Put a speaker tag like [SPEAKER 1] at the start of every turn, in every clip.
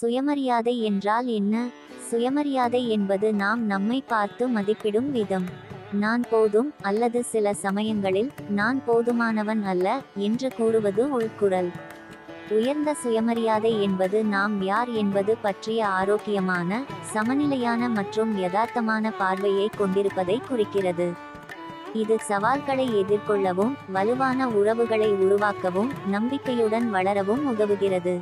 [SPEAKER 1] சுயமரியாதை என்றால் என்ன? சுயமரியாதை என்பது நாம் நம்மை பார்த்து மதிப்பிடும் விதம். நான் போதும் அல்லது சில சமயங்களில் நான் போதுமானவன் அல்ல என்று கூறுவது உள்குரல் உயர்ந்த சுயமரியாதை என்பது நாம் யார் என்பது பற்றிய ஆரோக்கியமான சமநிலையான மற்றும் யதார்த்தமான பார்வையை கொண்டிருப்பதை குறிக்கிறது. இது சவால்களை எதிர்கொள்ளவும் வலுவான உறவுகளை உருவாக்கவும் நம்பிக்கையுடன் வளரவும் உதவுகிறது.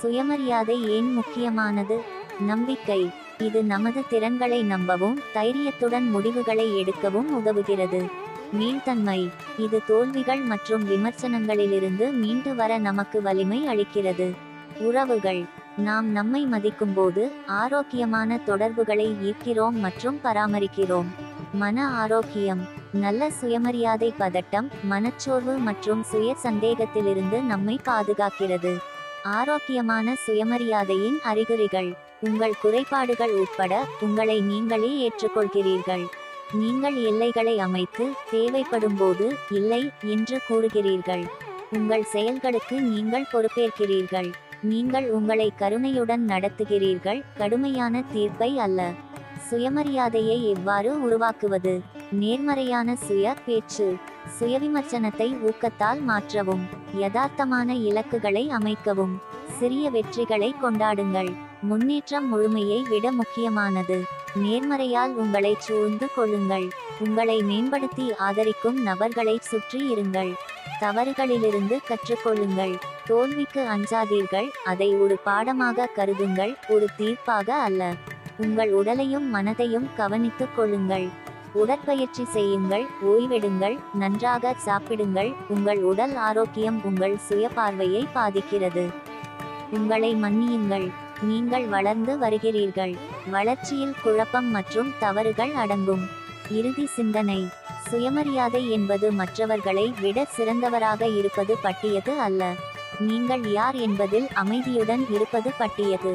[SPEAKER 1] சுயமரியாதை ஏன் முக்கியமானது? நம்பிக்கை. இது நமது திறன்களை நம்பவும் தைரியத்துடன் முடிவுகளை எடுக்கவும் உதவுகிறது. மீள்தன்மை. இது தோல்விகள் மற்றும் விமர்சனங்களிலிருந்து மீண்டு வர நமக்கு வலிமை அளிக்கிறது. உறவுகள். நாம் நம்மை மதிக்கும்போது ஆரோக்கியமான தொடர்புகளை ஈர்க்கிறோம் மற்றும் பராமரிக்கிறோம். மன ஆரோக்கியம். நல்ல சுயமரியாதை பதட்டம் மனச்சோர்வு மற்றும் சுய சந்தேகத்திலிருந்து நம்மை பாதுகாக்கிறது. ஆரோக்கியமான சுயமரியாதையின் அறிகுறிகள். உங்கள் குறைபாடுகள் உட்பட உங்களை நீங்களே ஏற்றுக்கொள்கிறீர்கள். நீங்கள் எல்லைகளை அமைத்து தேவைப்படும்போது இல்லை என்று கூறுகிறீர்கள். உங்கள் செயல்களுக்கு நீங்கள் பொறுப்பேற்கிறீர்கள். நீங்கள் உங்களை கருணையுடன் நடத்துகிறீர்கள். கடுமையான தீர்ப்பை அல்ல. சுயமரியாதையை எவ்வாறு உருவாக்குவது? நேர்மறையான சுய பேச்சு. சுயவிமர்சனத்தை ஊக்கத்தால் மாற்றவும். யதார்த்தமான இலக்குகளை அமைக்கவும். சிறிய வெற்றிகளை கொண்டாடுங்கள். முன்னேற்றம் முழுமையை விட முக்கியமானது. நேர்மறையால் உங்களை சூழ்ந்து கொள்ளுங்கள். உங்களை மேம்படுத்தி ஆதரிக்கும் நபர்களை சுற்றி இருங்கள். தவறுகளிலிருந்து கற்றுக்கொள்ளுங்கள். தோல்விக்கு அஞ்சாதீர்கள். அதை ஒரு பாடமாக கருதுங்கள். ஒரு தீர்ப்பாக அல்ல. உங்கள் உடலையும் மனதையும் கவனித்துக் கொள்ளுங்கள். உடற்பயிற்சி செய்யுங்கள் ஓய்வெடுங்கள் நன்றாக சாப்பிடுங்கள். உங்கள் உடல் ஆரோக்கியம் உங்கள் சுய பார்வையை பாதிக்கிறது. உங்களை மன்னியுங்கள். நீங்கள் வளர்ந்து வருகிறீர்கள். வளர்ச்சியில் குழப்பம் மற்றும் தவறுகள் அடங்கும். இறுதி சிந்தனை. சுயமரியாதை என்பது மற்றவர்களை விட சிறந்தவராக இருப்பது பட்டியது அல்ல. நீங்கள் யார் என்பதில் அமைதியுடன் இருப்பது பட்டியது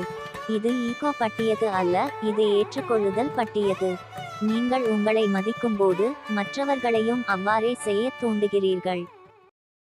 [SPEAKER 1] இது ஈகோ பட்டியது அல்ல இது ஏற்றுக்கொள்ளுதல் பட்டியது நீங்கள் உங்களை மதிக்கும்போது மற்றவர்களையும் அவ்வாறே செய்ய தூண்டுகிறீர்கள்.